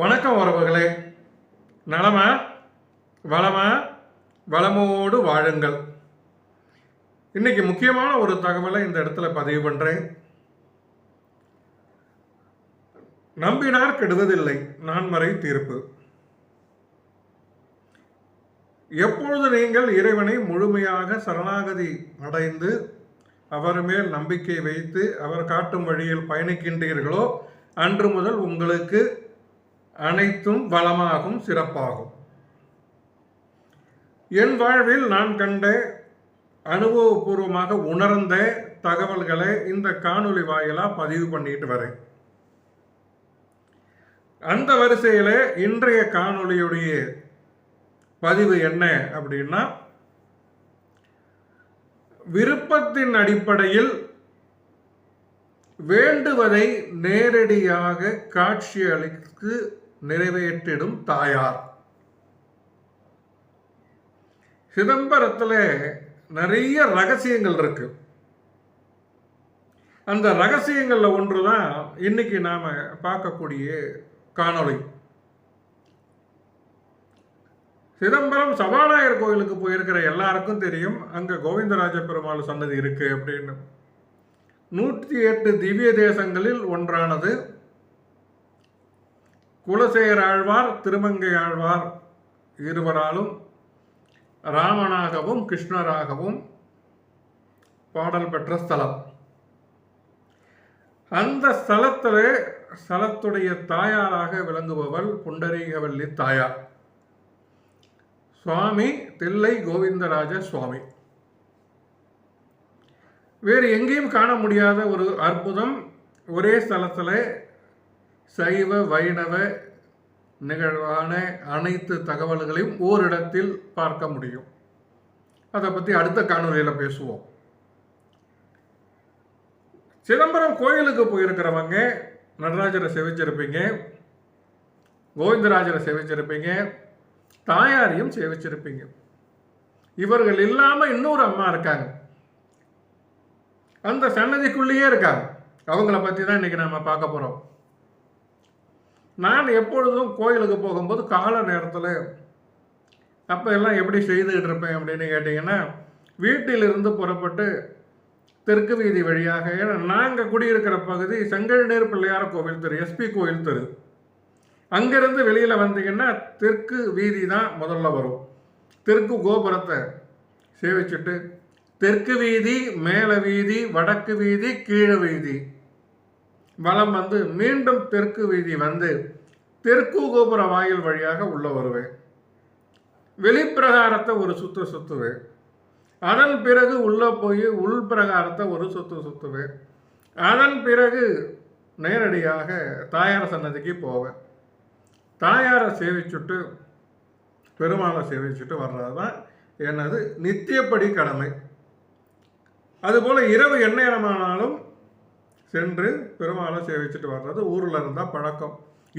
வணக்கம் உறவுகளே. நலமா வளமா வளமோடு வாழுங்கள். இன்னைக்கு முக்கியமான ஒரு தகவலை இந்த இடத்துல பதிவு பண்ணுறேன் நம்பினார் கெடுவதில்லை நான்மறை தீர்ப்பு. எப்பொழுது நீங்கள் இறைவனை முழுமையாக சரணாகதி அடைந்து அவர் மேல் நம்பிக்கை வைத்து அவர் காட்டும் வழியில் பயணிக்கின்றீர்களோ அன்று முதல் உங்களுக்கு அனைத்தும் வளமாகும் சிறப்பாகும். என் வாழ்வில் நான் கண்ட அனுபவபூர்வமாக உணர்ந்த தகவல்களை இந்த காணொளி வாயிலாக பதிவு பண்ணிட்டு வரேன். அந்த வரிசையில் இன்றைய காணொளியுடைய பதிவு என்ன அப்படின்னா விருப்பத்தின் அடிப்படையில் வேண்டுவதை நேரடியாக காட்சியளித்து நிறைவேற்றிடும் தாயார். சிதம்பரத்தில் நிறைய ரகசியங்கள் இருக்கு. அந்த ரகசியங்களில் ஒன்று தான் இன்னைக்கு நாம் பார்க்கக்கூடிய காணொளி. சிதம்பரம் சபாநாயகர் கோயிலுக்கு போயிருக்கிற எல்லாருக்கும் தெரியும் அங்கே கோவிந்தராஜ பெருமாள் சன்னதி இருக்கு அப்படின்னு. நூற்றி எட்டு திவ்ய தேசங்களில் ஒன்றானது குலசேகர் ஆழ்வார் திருமங்கை ஆழ்வார் இருவராலும் ராமனாகவும் கிருஷ்ணராகவும் பாடல் பெற்ற ஸ்தலம். அந்த ஸ்தலத்தில் ஸ்தலத்துடைய தாயாராக விளங்குபவள் புண்டரீகவல்லி தாயார். சுவாமி தில்லை கோவிந்தராஜ சுவாமி. வேறு எங்கேயும் காண முடியாத ஒரு அற்புதம் ஒரே ஸ்தலத்தில் சைவ வைணவ நிகழ்வான அனைத்து தகவல்களையும் ஓரிடத்தில் பார்க்க முடியும். அதை பற்றி அடுத்த காணொலியில் பேசுவோம். சிதம்பரம் கோயிலுக்கு போயிருக்கிறவங்க நடராஜரை சேவிச்சிருப்பீங்க கோவிந்தராஜரை சேவிச்சிருப்பீங்க தாயாரையும் சேவிச்சிருப்பீங்க. இவர்கள் இல்லாமல் இன்னொரு அம்மா இருக்காங்க. அந்த சன்னதிக்குள்ளேயே இருக்காங்க. அவங்கள பற்றி தான் இன்னைக்கு நம்ம பார்க்க போகிறோம் நான் எப்பொழுதும் கோயிலுக்கு போகும்போது கால நேரத்தில் அப்போ எல்லாம் எப்படி செய்துக்கிட்டு இருப்பேன்? அப்படின்னு கேட்டிங்கன்னா வீட்டிலிருந்து புறப்பட்டு தெற்கு வீதி வழியாக ஏன்னா நாங்கள் குடியிருக்கிற பகுதி செங்கல்நீர் பிள்ளையார் கோவில் தெரு எஸ்பி கோவில் தெரு. அங்கேருந்து வெளியில் வந்தீங்கன்னா தெற்கு வீதி தான் முதல்ல வரும். தெற்கு கோபுரத்தை சேவிச்சுட்டு தெற்கு வீதி மேல வீதி வடக்கு வீதி கீழ வீதி. வலம் வந்து மீண்டும் தெற்கு வீதி வந்து தெற்கு கோபுர வாயில் வழியாக உள்ளே வருவேன் வெளிப்பிரகாரத்தை ஒரு சுற்று சுத்துவேன் அதன் பிறகு உள்ளே போய் உள் பிரகாரத்தை ஒரு சுற்று சுற்றுவேன் அதன் பிறகு நேரடியாக தாயார் சன்னதிக்கு போவேன் தாயாரை சேவிச்சுட்டு பெருமாளை சேவிச்சுட்டு வர்றது தான் எனது நித்தியப்படி கடமை. அதுபோல் இரவு எந்நேரமானாலும் சென்று பெருமாளை சேவிச்சுட்டு வர்றது ஊரில் இருந்தால் பழக்கம்.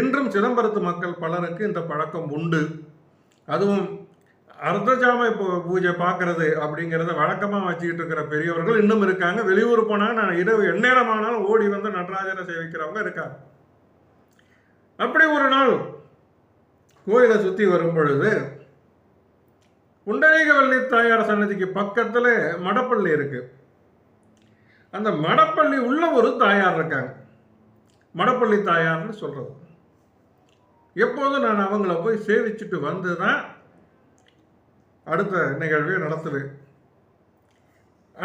இன்றும் சிதம்பரத்து மக்கள் பலருக்கு இந்த பழக்கம் உண்டு. அதுவும் அர்த்தஜாம இப்போ பூஜை பார்க்கறது அப்படிங்கிறத வழக்கமாக வச்சுக்கிட்டு இருக்கிற பெரியவர்கள் இன்னும் இருக்காங்க. வெளியூர் போனால் நான் இரவு எந்நேரமானாலும் ஓடி வந்து நடராஜரை சேவிக்கிறவங்க இருக்காங்க. அப்படி ஒரு நாள் கோயிலை சுற்றி வரும் பொழுது புண்டரீகவல்லி தாயார் சன்னதிக்கு பக்கத்தில் மடப்பள்ளி இருக்குது அந்த மடப்பள்ளி உள்ள ஒரு தாயார் இருக்காங்க. மடப்பள்ளி தாயார்னு சொல்கிறது எப்போதும் நான் அவங்கள போய் சேவிச்சுட்டு வந்து தான் அடுத்த நிகழ்வை நடத்துவேன்.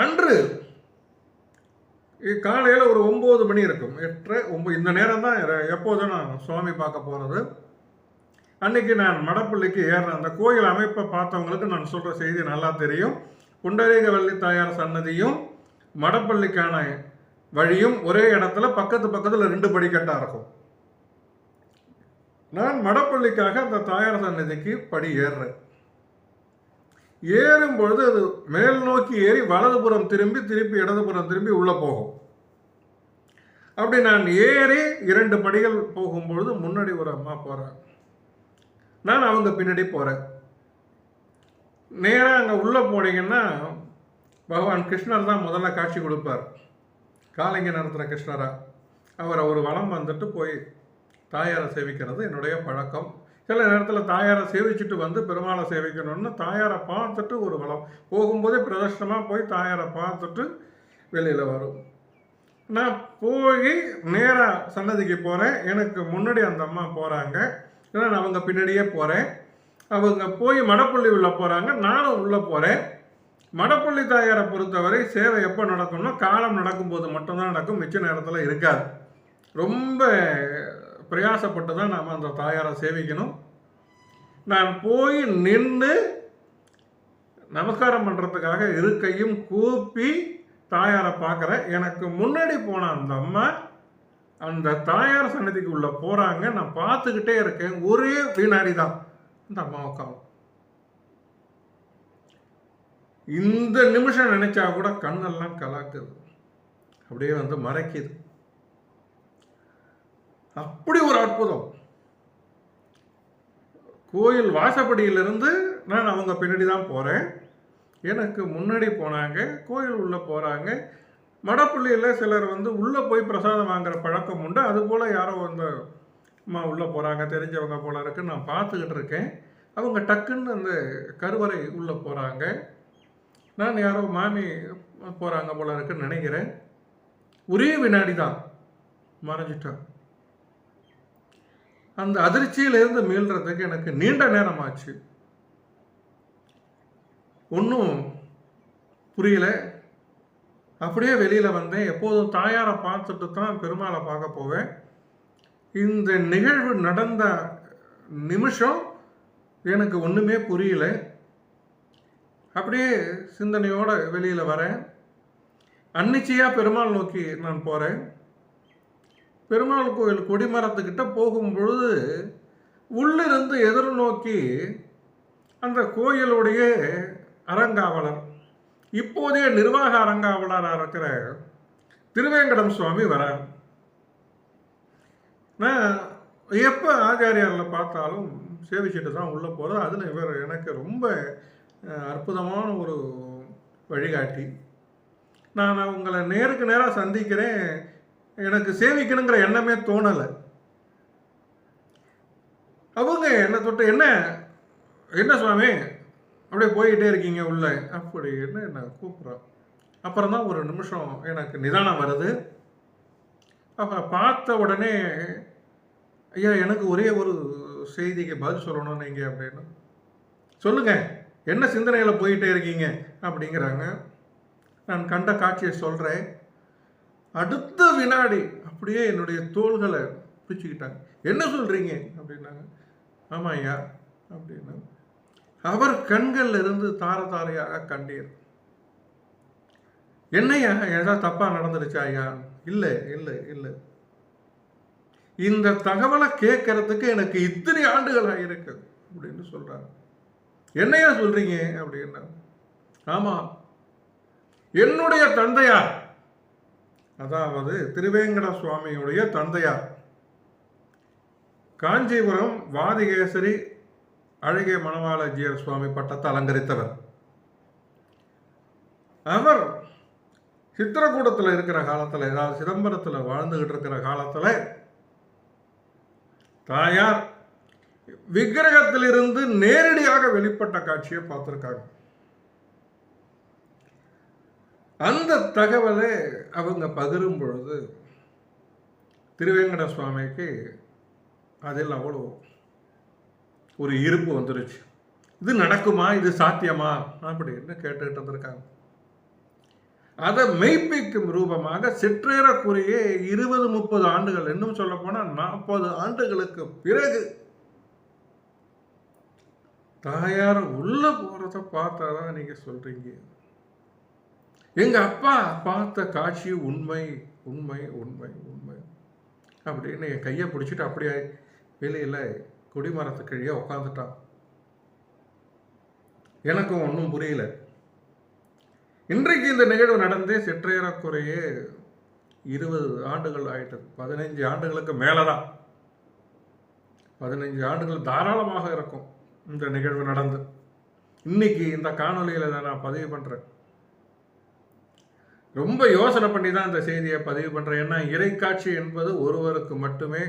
அன்று காலையில் ஒரு ஒம்பது மணி இருக்கும். எட்டரை ஒம்பது இந்த நேரம் தான் எப்போதும் நான் சுவாமி பார்க்க போகிறது அன்னைக்கு நான் மடப்பள்ளிக்கு ஏறின அந்த கோயில் அமைப்பை பார்த்தவங்களுக்கு நான் சொல்கிற செய்தி நல்லா தெரியும். புண்டரீகவல்லி தாயார் சன்னதியும் மடப்பள்ளிக்கான வழியும் ஒரே இடத்துல பக்கத்து பக்கத்தில் ரெண்டு படிக்கட்டாக இருக்கும். நான் மடப்பள்ளிக்காக அந்த தாயார் சன்னதிக்கு படி ஏறுறேன். ஏறும் பொழுது அது மேல் நோக்கி ஏறி வலதுபுறம் திரும்பி திருப்பி இடதுபுறம் திரும்பி உள்ளே போகும். அப்படி நான் ஏறி இரண்டு படிகள் போகும்பொழுது முன்னாடி ஒரு அம்மா போகிறேன் நான் அவங்க பின்னாடி போகிறேன் நேராக அங்கே உள்ளே போனீங்கன்னா பகவான் கிருஷ்ணர் தான் முதல்ல காட்சி கொடுப்பார். காலைங்க நடத்துகிற கிருஷ்ணரா? அவர் ஒரு வளம் வந்துட்டு போய் தாயாரை சேவிக்கிறது என்னுடைய பழக்கம். சில நேரத்தில் தாயாரை சேவிச்சுட்டு வந்து பெருமாளை சேவிக்கணும்னு தாயாரை பார்த்துட்டு ஒரு வளம் போகும்போதே பிரதர்ஷனமாக போய் தாயாரை பார்த்துட்டு வெளியில் வரும். நான் போய் நேராக சன்னதிக்கு போகிறேன் எனக்கு முன்னாடி அந்த அம்மா போகிறாங்க ஏன்னா நான் அவங்க பின்னாடியே போகிறேன் அவங்க போய் மடப்பள்ளி உள்ளே போகிறாங்க நானும் உள்ளே போகிறேன் மடப்பள்ளி தாயாரை பொறுத்தவரை சேவை எப்போ நடக்கும்னா காலம் நடக்கும்போது மட்டும்தான் நடக்கும் மிச்ச நேரத்தில் இருக்காது. ரொம்ப பிரயாசப்பட்டு தான் நாம் அந்த தாயாரை சேவிக்கணும். நான் போய் நின்று நமஸ்காரம் பண்ணுறதுக்காக இருக்கையும் கூப்பி தாயாரை பார்க்குறேன் எனக்கு முன்னாடி போன அந்த அம்மா அந்த தாயார் சன்னதிக்கு உள்ளே போகிறாங்க நான் பார்த்துக்கிட்டே இருக்கேன். ஒரே வினாடி தான் இந்த அம்மா இந்த நிமிஷம் நினைச்சா கூட கண்ணெல்லாம் கலாக்குது. அப்படியே வந்து மறைக்குது. அப்படி ஒரு அற்புதம். கோயில் வாசப்படியிலிருந்து நான் அவங்க பின்னாடி தான் போகிறேன் எனக்கு முன்னாடி போனாங்க கோயில் உள்ளே போகிறாங்க மடப்பள்ளியில் சிலர் வந்து உள்ளே போய் பிரசாதம் வாங்குற பழக்கம் உண்டு. அதுபோல் யாரோ வந்து அம்மா உள்ளே போகிறாங்க தெரிஞ்சவங்க போல இருக்குன்னு நான் பார்த்துக்கிட்டு இருக்கேன். அவங்க டக்குன்னு அந்த கருவறை உள்ளே போகிறாங்க நான் யாரோ மாமி போகிறாங்க போல இருக்குன்னு நினைக்கிறேன். ஒரே வினாடி தான் மறைஞ்சிட்டேன். அந்த அதிர்ச்சியிலிருந்து மீள்றதுக்கு எனக்கு நீண்ட நேரம் ஆச்சு ஒன்றும் புரியல. அப்படியே வெளியில் வந்தேன். எப்போதும் தாயாரை பார்த்துட்டு தான் பெருமாளை பார்க்க போவேன். இந்த நிகழ்வு நடந்த நிமிஷம் எனக்கு ஒன்றுமே புரியல. அப்படியே சிந்தனையோட வெளியில் வரேன். அன்னிச்சையாக பெருமாள் நோக்கி நான் போகிறேன் பெருமாள் கோயில் கொடிமரத்துக்கிட்ட போகும்பொழுது உள்ளிருந்து எதிர்நோக்கி அந்த கோயிலுடைய அறங்காவலர் இப்போதைய நிர்வாக அறங்காவலராக இருக்கிற திருவேங்கடம் சுவாமி வரார். நான் எப்போ ஆச்சாரியாரில் பார்த்தாலும் சேவிச்சுட்டு தான் உள்ளே போகிறது அதில் இவர் எனக்கு ரொம்ப அற்புதமான ஒரு வழிகாட்டி. நான் உங்களை நேருக்கு நேராக சந்திக்கிறேன். எனக்கு சேவிக்கணுங்கிற எண்ணமே தோணலை. அவங்க என்ன தொட்டு என்ன? என்ன சுவாமி? அப்படியே போய்கிட்டே இருக்கீங்க உள்ள. அப்படின்னு என்ன கூப்பிட்றோம் அப்புறம் தான் ஒரு நிமிஷம் எனக்கு நிதானம் வருது. அப்புறம் பார்த்த உடனே ஐயா எனக்கு ஒரே ஒரு செய்திக்கு பதில் சொல்லணும் நீங்கள் அப்படின்னு சொல்லுங்கள் என்ன சிந்தனையில் போயிட்டே இருக்கீங்க? அப்படிங்கிறாங்க. நான் கண்ட காட்சியை சொல்கிறேன் அடுத்த வினாடி அப்படியே என்னுடைய தோள்களை பிடிச்சிக்கிட்டாங்க என்ன சொல்கிறீங்க அப்படின்னாங்க. ஆமாம் ஐயா அப்படின்னா அவர் கண்களில் இருந்து தார தாரையாக கண்டீர். என்னையா? ஏதாவது தப்பாக நடந்துருச்சா ஐயா? இல்லை இல்லை இல்லை. இந்த தகவலை கேட்கறதுக்கு எனக்கு இத்தனை ஆண்டுகள் ஆகிருக்கு அப்படின்னு சொல்கிறாங்க என்னையா சொல்றீங்க அப்படின்னா ஆமா என்னுடைய தந்தையார் அதாவது திருவேங்கட சுவாமியுடைய தந்தையார் காஞ்சிபுரம் வாதிகேசரி அழகிய மணவாளஜியர் சுவாமி பட்டத்தை அலங்கரித்தவர். அவர் சித்திரக்கூடத்தில் இருக்கிற காலத்தில் ஏதாவது சிதம்பரத்தில் வாழ்ந்துகிட்டு இருக்கிற காலத்தில் தாயார் விக்கிரகத்திலிருந்து நேரடியாக வெளிப்பட்ட காட்சியை பார்த்துருக்காங்க. அந்த தகவலை அவங்க பகிரும் பொழுது திருவேங்கட சுவாமிக்கு அதில் அவ்வளோ ஒரு இருப்பு வந்துருச்சு. இது நடக்குமா? இது சாத்தியமா? அப்படின்னு கேட்டுக்கிட்டு வந்திருக்காங்க அதை மெய்ப்பிக்கும் ரூபமாக சிற்றேறக்குரிய இருபது முப்பது ஆண்டுகள் இன்னும் சொல்ல போனால் நாற்பது ஆண்டுகளுக்கு பிறகு தாயார் போகிறத பார்த்தா தான் நீங்கள் சொல்கிறீங்க எங்கள் அப்பா பார்த்த காட்சி உண்மை உண்மை உண்மை உண்மை. அப்படின்னு என் கையை பிடிச்சிட்டு அப்படியே வெளியில் கொடிமரத்து கீழே உட்காந்துட்டான் எனக்கும் ஒன்றும் புரியல. இன்றைக்கு இந்த நிகழ்வு நடந்தே சிற்றையறக்குறைய இருபது ஆண்டுகள் ஆயிட்டது பதினைஞ்சு ஆண்டுகளுக்கு மேலே தான் பதினைஞ்சு ஆண்டுகள் தாராளமாக இருக்கும். இந்த நிகழ்வு நடந்து. இன்னைக்கு இந்த காணொளியில் தான் நான் பதிவு பண்ணுறேன் ரொம்ப யோசனை பண்ணி தான் இந்த செய்தியை பதிவு பண்ணுறேன் ஏன்னா இறைக்காட்சி என்பது ஒருவருக்கு மட்டுமே.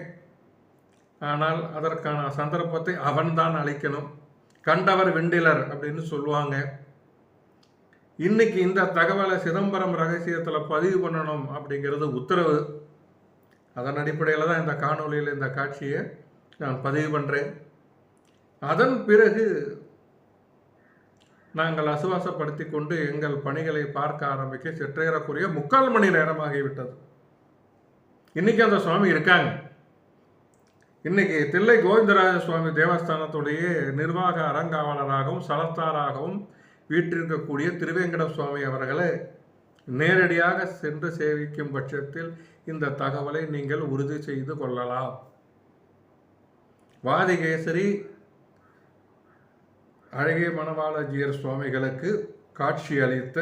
ஆனால் அதற்கான சந்தர்ப்பத்தை அவன்தான் அளிக்கணும். கண்டவர் வெண்டிலர் அப்படின்னு சொல்லுவாங்க. இன்னைக்கு இந்த தகவலை சிதம்பரம் ரகசியத்தில் பதிவு பண்ணணும் அப்படிங்கிறது உத்தரவு. அதன் அடிப்படையில் தான் இந்த காணொலியில் இந்த காட்சியை நான் பதிவு பண்ணுறேன் அதன் பிறகு நாங்கள் அசுவாசப்படுத்தி கொண்டு எங்கள் பணிகளை பார்க்க ஆரம்பிக்க சிற்றேறக்குரிய முக்கால் மணி நேரமாகிவிட்டது. இன்னைக்கு அந்த சுவாமி இருக்காங்க. இன்னைக்கு தில்லை கோவிந்தராஜ சுவாமி தேவஸ்தானத்துடைய நிர்வாக அறங்காவலராகவும் சலத்தாராகவும் வீற்றிருக்கக்கூடிய திருவேங்கட சுவாமி அவர்களை நேரடியாக சென்று சேவிக்கும் பட்சத்தில் இந்த தகவலை நீங்கள் உறுதி செய்து கொள்ளலாம். வாதிகேசரி அழகிய மணவாளஜியர் சுவாமிகளுக்கு காட்சி அளித்த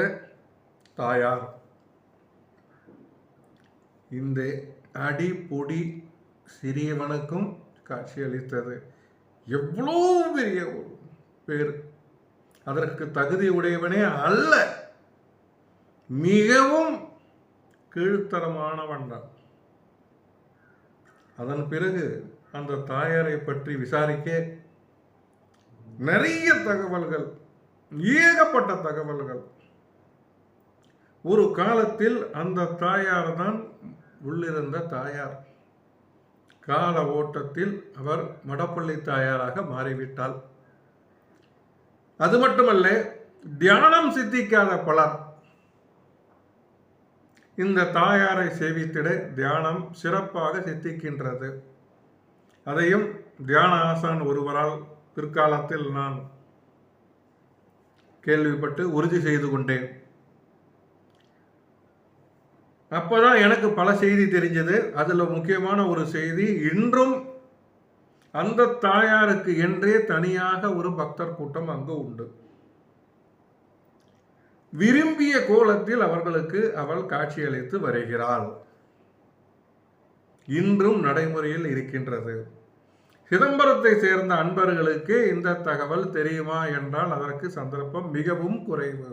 தாயார். இந்த அடி பொடி சிறியவனுக்கும் காட்சி அளித்தது. எவ்வளோ பெரிய பேர். அதற்கு தகுதி உடையவனே அல்ல. மிகவும் கீழ்த்தரமானவன் தான். அதன் பிறகு அந்த தாயாரை பற்றி விசாரிக்க நிறைய தகவல்கள் ஏகப்பட்ட தகவல்கள். ஒரு காலத்தில் அந்த தாயார் தான் உள்ளிருந்த தாயார். கால ஓட்டத்தில் அவர் மடப்பள்ளி தாயாராக மாறிவிட்டாள். அது மட்டுமல்ல தியானம் சித்திக்காத பலர். இந்த தாயாரை சேவித்திட தியானம் சிறப்பாக சித்திக்கின்றது. அதையும் தியான ஆசான் ஒருவரால் பிற்காலத்தில் நான் கேள்விப்பட்டு உறுதி செய்து கொண்டேன். அப்போதான் எனக்கு பல செய்தி தெரிஞ்சது. அதில் முக்கியமான ஒரு செய்தி இன்றும் அந்த தாயாருக்கு என்றே தனியாக ஒரு பக்தர் கூட்டம் அங்கு உண்டு. விரும்பிய கோலத்தில் அவர்களுக்கு அவள் காட்சியளித்து வருகிறாள். இன்றும் நடைமுறையில் இருக்கின்றது. சிதம்பரத்தை சேர்ந்த அன்பர்களுக்கு இந்த தகவல் தெரியுமா என்றால் அதற்கு சந்தர்ப்பம் மிகவும் குறைவு.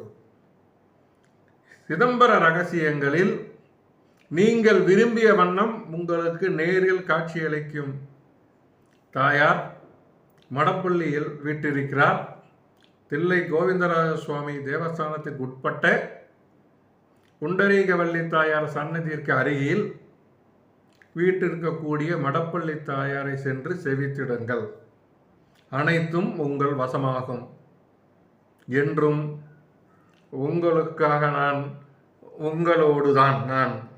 சிதம்பர ரகசியங்களில் நீங்கள் விரும்பிய வண்ணம் உங்களுக்கு நேரில் காட்சியளிக்கும் தாயார் மடப்பள்ளியில் வீட்டிருக்கிறார். தில்லை கோவிந்தராஜ சுவாமி தேவஸ்தானத்திற்கு உட்பட்ட குண்டரீகவல்லி தாயார் சன்னதிற்கு அருகில் வீட்டிற்கக்கூடிய மடப்பள்ளி தாயாரை சென்று செவித்திடுங்கள். அனைத்தும் உங்கள் வசமாகும். என்றும் உங்களுக்காக நான் உங்களோடு தான் நான்